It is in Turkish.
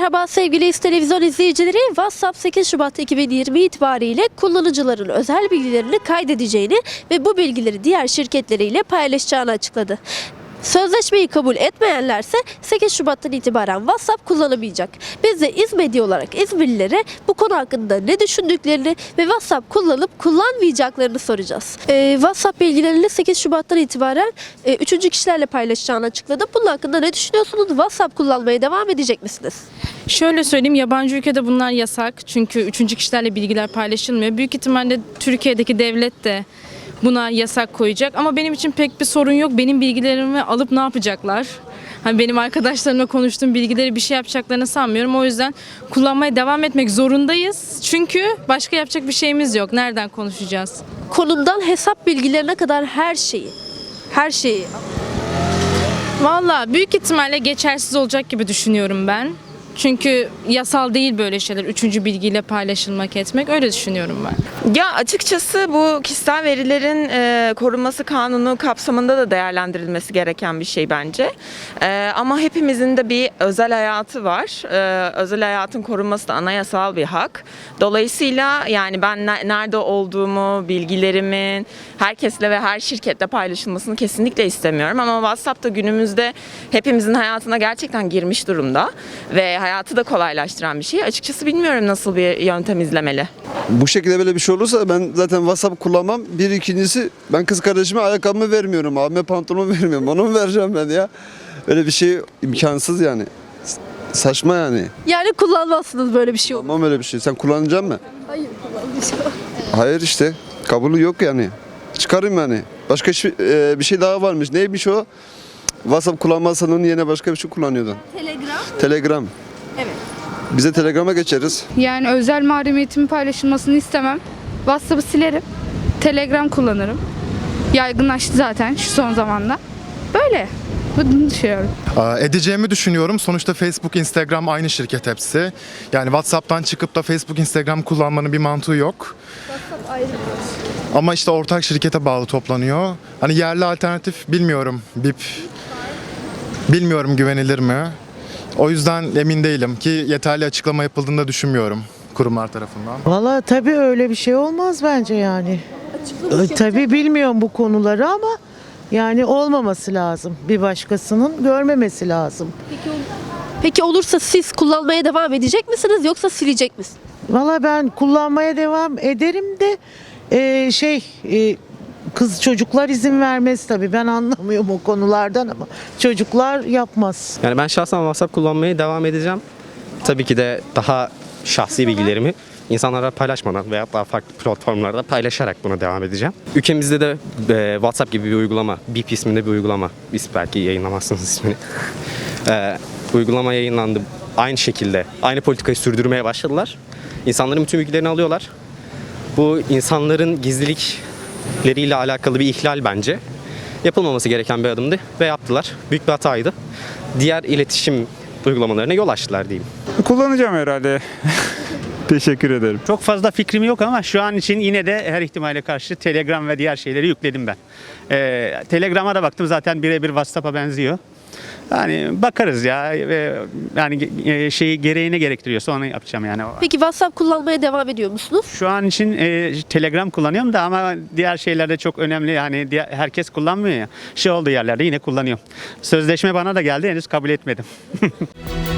Merhaba sevgili İz Televizyon izleyicileri. WhatsApp 8 Şubat 2020 itibariyle kullanıcıların özel bilgilerini kaydedeceğini ve bu bilgileri diğer şirketleriyle paylaşacağını açıkladı. Sözleşmeyi kabul etmeyenlerse 8 Şubat'tan itibaren WhatsApp kullanamayacak. Biz de İzmedi olarak İzmirlilere bu konu hakkında ne düşündüklerini ve WhatsApp kullanıp kullanmayacaklarını soracağız. Ee, WhatsApp bilgilerini 8 Şubat'tan itibaren e, üçüncü kişilerle paylaşacağını açıkladı. Bunun hakkında ne düşünüyorsunuz? WhatsApp kullanmaya devam edecek misiniz? Şöyle söyleyeyim yabancı ülkede bunlar yasak. Çünkü üçüncü kişilerle bilgiler paylaşılmıyor. Büyük ihtimalle Türkiye'deki devlet de buna yasak koyacak. Ama benim için pek bir sorun yok. Benim bilgilerimi alıp ne yapacaklar? Hani benim arkadaşlarımla konuştuğum bilgileri bir şey yapacaklarını sanmıyorum. O yüzden kullanmaya devam etmek zorundayız. Çünkü başka yapacak bir şeyimiz yok. Nereden konuşacağız? konumdan hesap bilgilerine kadar her şeyi. Her şeyi. Valla büyük ihtimalle geçersiz olacak gibi düşünüyorum ben. Çünkü yasal değil böyle şeyler. Üçüncü bilgiyle paylaşılmak etmek. Öyle düşünüyorum ben. Ya açıkçası bu kişisel verilerin e, korunması kanunu kapsamında da değerlendirilmesi gereken bir şey bence. E, ama hepimizin de bir özel hayatı var. E, özel hayatın korunması da anayasal bir hak. Dolayısıyla yani ben ne- nerede olduğumu, bilgilerimin herkesle ve her şirketle paylaşılmasını kesinlikle istemiyorum. Ama WhatsApp da günümüzde hepimizin hayatına gerçekten girmiş durumda ve hayatı da kolaylaştıran bir şey. Açıkçası bilmiyorum nasıl bir yöntem izlemeli. Bu şekilde böyle bir şey olursa ben zaten WhatsApp kullanmam. Bir ikincisi ben kız kardeşime ayakkabımı vermiyorum. Abime pantolonumu vermiyorum. Onu mu vereceğim ben ya? Öyle bir şey imkansız yani. Saçma yani. Yani kullanmazsınız böyle bir şey olur. Tamam öyle bir şey. Sen kullanacaksın mı? Hayır kullanmayacağım. Hayır işte. Kabulü yok yani. Çıkarım yani. Başka şey- e, bir şey daha varmış. Neymiş o? WhatsApp kullanmazsan onun yerine başka bir şey kullanıyordun. Telegram. Telegram. Evet. Bize Telegram'a geçeriz. Yani özel mahremiyetimin paylaşılmasını istemem. WhatsApp'ı silerim. Telegram kullanırım. Yaygınlaştı zaten şu son zamanda. Böyle. Bunu düşünüyorum. Aa, Edeceğimi düşünüyorum. Sonuçta Facebook, Instagram aynı şirket hepsi. Yani WhatsApp'tan çıkıp da Facebook, Instagram kullanmanın bir mantığı yok. Ama işte ortak şirkete bağlı toplanıyor. Hani yerli alternatif bilmiyorum. BIP bilmiyorum güvenilir mi? O yüzden emin değilim ki yeterli açıklama yapıldığını da düşünmüyorum kurumlar tarafından. Valla tabii öyle bir şey olmaz bence yani. Ee, Tabii bilmiyorum bu konuları ama yani olmaması lazım. Bir başkasının görmemesi lazım. Peki olursa siz kullanmaya devam edecek misiniz yoksa silecek misiniz? Valla ben kullanmaya devam ederim de e, şey e, kız çocuklar izin vermez tabii. Ben anlamıyorum o konulardan ama çocuklar yapmaz. Yani ben şahsen WhatsApp kullanmaya devam edeceğim. Tabii ki de daha şahsi bilgilerimi insanlara paylaşmadan veya daha farklı platformlarda paylaşarak buna devam edeceğim. Ülkemizde de e, WhatsApp gibi bir uygulama, BIP isminde bir uygulama, biz belki yayınlamazsınız ismini. E, uygulama yayınlandı. Aynı şekilde, aynı politikayı sürdürmeye başladılar. İnsanların bütün bilgilerini alıyorlar. Bu insanların gizlilikleriyle alakalı bir ihlal bence. Yapılmaması gereken bir adımdı ve yaptılar. Büyük bir hataydı. Diğer iletişim uygulamalarına yol açtılar diyeyim. Kullanacağım herhalde. Teşekkür ederim. Çok fazla fikrim yok ama şu an için yine de her ihtimale karşı Telegram ve diğer şeyleri yükledim ben. Ee, Telegram'a da baktım zaten birebir WhatsApp'a benziyor. Yani bakarız ya yani e, şeyi gereğine gerektiriyorsa onu yapacağım yani. Peki WhatsApp kullanmaya devam ediyor musunuz? Şu an için e, Telegram kullanıyorum da ama diğer şeylerde çok önemli yani diğer, herkes kullanmıyor ya. Şey olduğu yerlerde yine kullanıyorum. Sözleşme bana da geldi henüz kabul etmedim.